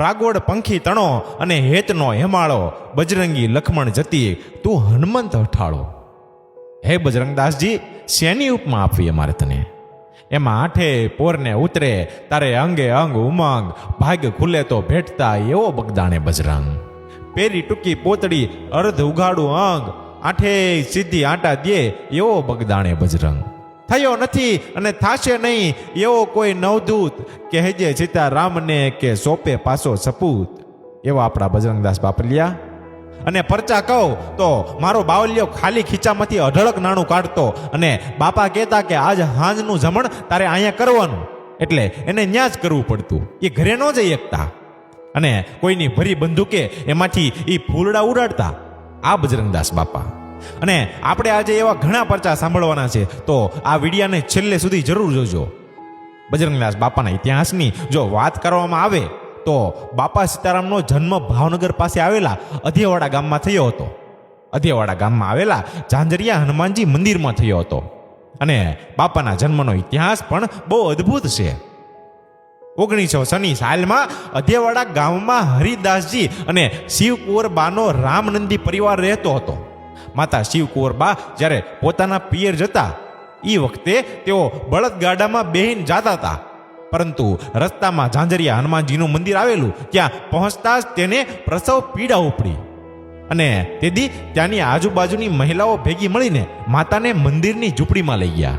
પ્રાગોડ પંખી તણો અને હેતનો હેમાળો. બજરંગી લખમણ જતી તું હનુમંત હઠાળો હે બજરંગદાસજી, શેની ઉપમા આપવી અમારે તને? એમાં આઠે પોરને ઉતરે, તારે અંગે અંગ ઉમંગ, ભાગ ખુલે તો ભેટતા એવો બગદાણે બજરંગ. પેરી ટૂંકી પોતડી અર્ધ ઉઘાડું અંગ આઠે સીધી આટા દે એવો બગદાણે બજરંગ. થયો નથી અને થાશે નહીં એવો કોઈ નવદૂત કે હેજે સીતારામને કે સોપે પાછો સપૂત. એવા આપણા બજરંગદાસ બાપલિયા. અને પરચા કહું તો મારો બાવલિયો ખાલી ખીચામાંથી અઢળક નાણું કાઢતો અને બાપા કહેતા કે આજ હાંજનું જમણ તારે અહીંયા કરવાનું. એટલે એને ન્યાજ કરવું પડતું. એ ઘરે ન જઈ એકતા. અને કોઈની ભરી બંદૂકે એમાંથી એ ફૂલડા ઉડાડતા. આ બજરંગદાસ બાપા. અને આપણે આજે એવા ઘણા પરચા સાંભળવાના છે. તો આ વિડિયાને છેલ્લે સુધી જરૂર જોજો. બજરંગદાસ બાપાના ઇતિહાસની જો વાત કરવામાં આવે, તો બાપા સીતારામનો જન્મ ભાવનગર પાસે આવેલા અધિયાવાડા ગામમાં થયો હતો. અધિયાવાડા ગામમાં આવેલા ઝાંઝરિયા હનુમાનજી મંદિરમાં થયો હતો. અને બાપાના જન્મનો ઇતિહાસ પણ બહુ અદ્ભુત છે. ઓગણીસો સની સાલમાં અધેવાડા ગામમાં હરિદાસજી અને શિવકુંવરબાનો રામનંદી પરિવાર રહેતો હતો. માતા શિવકુંવરબા જ્યારે પોતાના પિયર જતા એ વખતે તેઓ બળદગાડામાં બેહીને જાતા હતા. પરંતુ રસ્તામાં ઝાંઝરિયા હનુમાનજીનું મંદિર આવેલું, ત્યાં પહોંચતા જ તેને પ્રસવ પીડા ઉપડી. અને તેથી ત્યાંની આજુબાજુની મહિલાઓ ભેગી મળીને માતાને મંદિરની ઝૂંપડીમાં લઈ ગયા.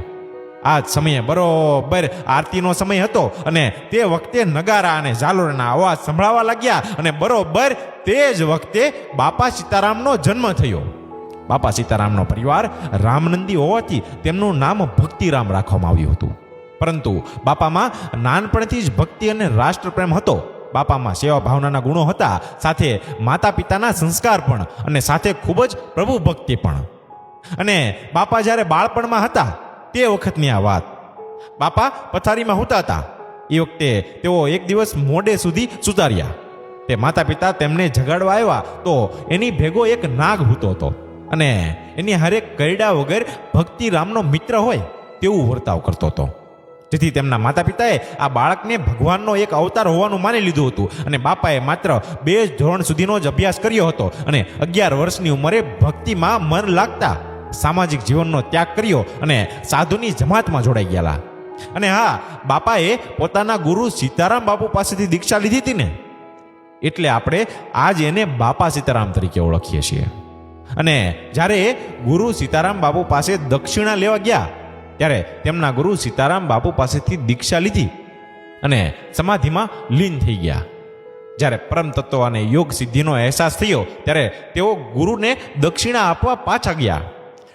આ જ સમયે બરોબર આરતીનો સમય હતો અને તે વખતે નગારા અને ઝાલોરના અવાજ સંભળાવા લાગ્યા અને બરોબર તે જ વખતે બાપા સીતારામનો જન્મ થયો. બાપા સીતારામનો પરિવાર રામનંદી હોવાથી તેમનું નામ ભક્તિરામ રાખવામાં આવ્યું હતું. પરંતુ બાપામાં નાનપણથી જ ભક્તિ અને રાષ્ટ્રપ્રેમ હતો. બાપામાં સેવા ભાવનાના ગુણો હતા, સાથે માતા પિતાના સંસ્કાર પણ, અને સાથે ખૂબ જ પ્રભુ ભક્તિ પણ. અને બાપા જ્યારે બાળપણમાં હતા, તે વખતની આ વાત. બાપા પથારીમાં હોતા હતા. એ વખતે તેઓ એક દિવસ મોડે સુધી સુતાર્યા. તે માતા પિતા તેમને જગાડવા આવ્યા તો એની ભેગો એક નાગ હૂતો હતો. અને એની હરેક કરડા વગર ભક્તિરામનો મિત્ર હોય તેવું વર્તાવ કરતો હતો. જેથી તેમના માતા પિતાએ આ બાળકને ભગવાનનો એક અવતાર હોવાનું માની લીધું હતું અને બાપાએ માત્ર બે ધોરણ સુધીનો જ અભ્યાસ કર્યો હતો અને અગિયાર વર્ષની ઉંમરે ભક્તિમાં મન લાગતા સામાજિક જીવનનો ત્યાગ કર્યો અને સાધુની જમાતમાં જોડાઈ ગયેલા. અને હા, બાપાએ પોતાના ગુરુ સીતારામ બાપુ પાસેથી દીક્ષા લીધી હતી ને. એટલે આપણે આજ એને બાપા સીતારામ તરીકે ઓળખીએ છીએ. અને જ્યારે ગુરુ સીતારામ બાપુ પાસે દક્ષિણા લેવા ગયા, ત્યારે તેમના ગુરુ સીતારામ બાપુ પાસેથી દીક્ષા લીધી અને સમાધિમાં લીન થઈ ગયા. જ્યારે પરમ તત્વ અને યોગ સિદ્ધિનો અહેસાસ થયો, ત્યારે તેઓ ગુરુને દક્ષિણા આપવા પાછા ગયા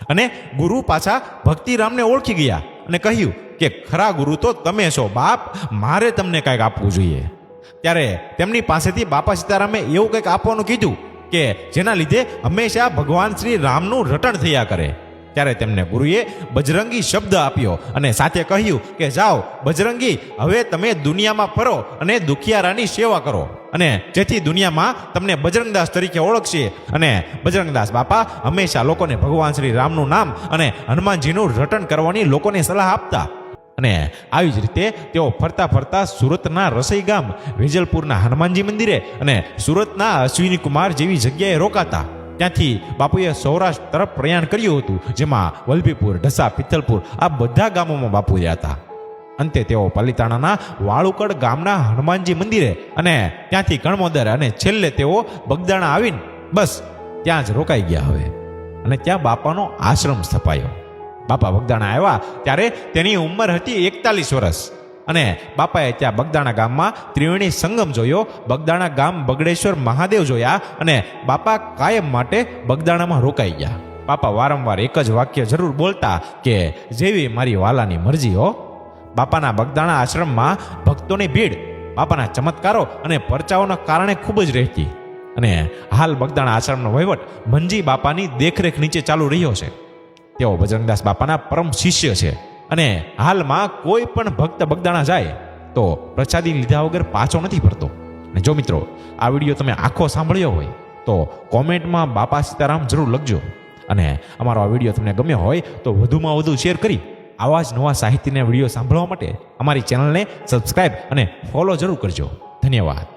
અને ગુરુ પાછા ભક્તિરામને ઓળખી ગયા અને કહ્યું કે, ખરા ગુરુ, તો તમે છો બાપ, મારે તમને કાંઈક આપવું જોઈએ. ત્યારે તેમની પાસેથી બાપા સીતારામે એવું કંઈક આપવાનું કીધું કે જેના લીધે હંમેશા ભગવાન શ્રી રામનું રટણ થયા કરે. ત્યારે તેમને ગુરુએ બજરંગી શબ્દ આપ્યો અને સાથે કહ્યું કે, જાઓ, બજરંગી, હવે તમે દુનિયામાં ફરો અને દુખિયારાની સેવા કરો. અને જેથી દુનિયામાં તમને બજરંગદાસ તરીકે ઓળખશે અને બજરંગદાસ બાપા હંમેશા લોકોને ભગવાન શ્રી રામનું નામ અને હનુમાનજીનું રટણ કરવાની લોકોને સલાહ આપતા. અને આવી જ રીતે તેઓ ફરતા ફરતા સુરતના રસોઈ ગામ, વેજલપુરના હનુમાનજી મંદિરે અને સુરતના અશ્વિની કુમાર જેવી જગ્યાએ રોકાતા. ત્યાંથી બાપુએ સૌરાષ્ટ્ર તરફ પ્રયાણ કર્યું હતું, જેમાં વલભીપુર, ઢસા, પિત્તલપુર આ બધા ગામોમાં બાપુ રહ્યા હતા અંતે તેઓ પાલિતાણાના વાળુકડ ગામના હનુમાનજી મંદિરે અને ત્યાંથી કણમોદર અને છેલ્લે તેઓ બગદાણા આવીને બસ ત્યાં જ રોકાઈ ગયા હવે. અને ત્યાં બાપાનો આશ્રમ સ્થપાયો. બાપા બગદાણા આવ્યા ત્યારે તેની ઉંમર હતી એકતાલીસ વર્ષ. અને બાપાએ ત્યાં બગદાણા ગામમાં ત્રિવેણી સંગમ જોયો, બગદાણા ગામ બગડેશ્વર મહાદેવ જોયા અને બાપા કાયમ માટે બગદાણામાં રોકાઈ ગયા. બાપા વારંવાર એક જ વાક્ય જરૂર બોલતા કે, જેવી મારી વાલાની મરજી હો. બાપાના બગદાણા આશ્રમમાં ભક્તોની ભીડ, બાપાના ચમત્કારો અને પરચાઓના કારણે ખૂબ જ રહેતી. અને હાલ બગદાણા આશ્રમનો વહીવટ મંજી બાપાની દેખરેખ નીચે ચાલુ રહ્યો છે. તેઓ બજરંગદાસ બાપાના પરમ શિષ્ય છે. અને હાલમાં કોઈ પણ ભક્ત બગદાણા જાય, તો પ્રસાદી લીધા વગર પાછો નથી ફરતો. અને જો મિત્રો, આ વીડિયો તમે આખો સાંભળ્યો હોય, તો કોમેન્ટમાં બાપા સીતારામ જરૂર લખજો. અને અમારો આ વીડિયો તમને ગમ્યો હોય, તો વધુમાં વધુ શેર કરી આવા જ નવા સાહિત્યના વીડિયો સાંભળવા માટે અમારી ચેનલને સબસ્ક્રાઈબ અને ફોલો જરૂર કરજો. ધન્યવાદ.